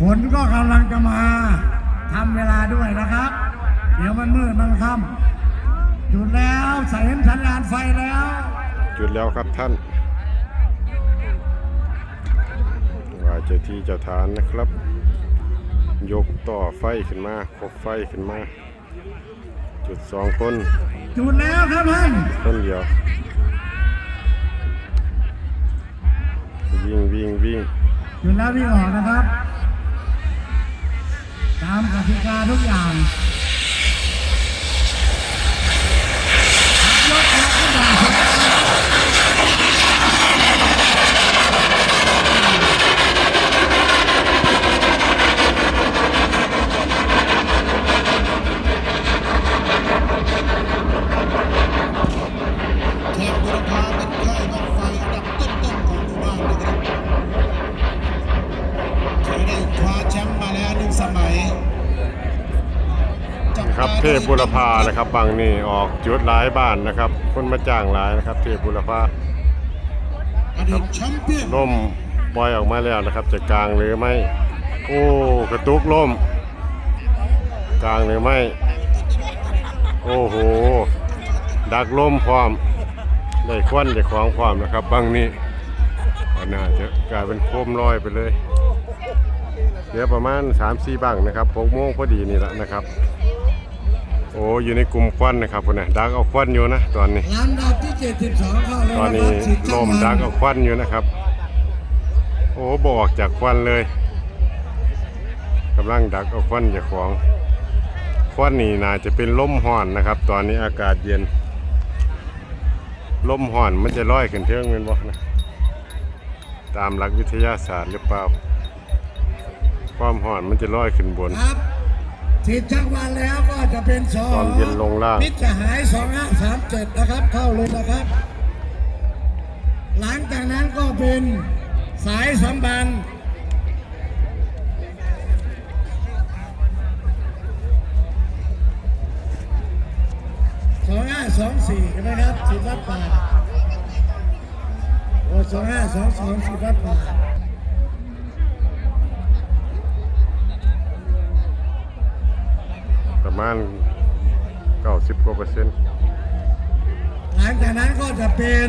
ฝนก็กำลังจะมาทำเวลาด้วยนะครับ เดี๋ยวมันมืดมันค่ำหยุดแล้วใส่เห็นสัญญาณไฟแล้วจุดแล้วครับท่านว่าเจ้าที่เจ้าทานนะครับ ยกต่อไฟขึ้นมาคบไฟขึ้นมา จุดสองคนจุดแล้วครับท่านคนเดียว วิ่งวิ่งวิ่งจุดแล้ววิ่งออกนะครับตาม กติกาทุกอย่าง จัครับเทพบุรพานะครับบางนี่ออกจุดหลายบ้านนะครับ คนมาจ้างหลายนะครับ เทพบุรพาอดีตแชมป์เปี้ยนล่มปล่อยออกมาแล้วนะครับ จะกลางหรือไม่ โอ้กระตุกล่ม กลางหรือไม่ โอ้โห ดักล่มพร้อมได้ควันได้ของพร้อมนะครับบางนี่ก็น่าจะกลายเป็นโคมลอยไปเลยเดี๋ยวประมาณ3-4บังนะครับ6โมงพอดีนี่แหละนะครับ โอ้อยู่ในกลุ่มควันนะครับคนน่ะดักเอาควันอยู่นะตอนนี้ ลำดับที่ 72เข้าเลยตอนนะคนี้รับสิทธิ์ลจังมหวัดดักเอาควันอยู่นะครับ โอ้บอกจากควันเลยกำลังดักเอาควันจากของ ควันนี่น่าจะเป็นลมห่อนนะครับ ตอนนี้อากาศเย็นลมห่อนมันจะลอยขึ้นเทิงเป็นบ่นะตามหลักวิทยาศาสตร์หรือเปล่า ความห่อนมันจะลอยขึ้นบน ครับ สิทธิ์จังหวัดแล้วก็จะเป็นสอตอนเย็นลงล่าง มิตรหาย2537นะครับ เข้าเลยนะครับ หลังจากนั้นก็เป็นสายสัมพันธ์สองห้าสองสี่ใช่ไหมครับสิบวัดป่าโอ้สองห้าสองสองสิบวัดป่า มาณ90กว่าเปอร์เซ็นต์หลังจากนั้นก็จะเป็น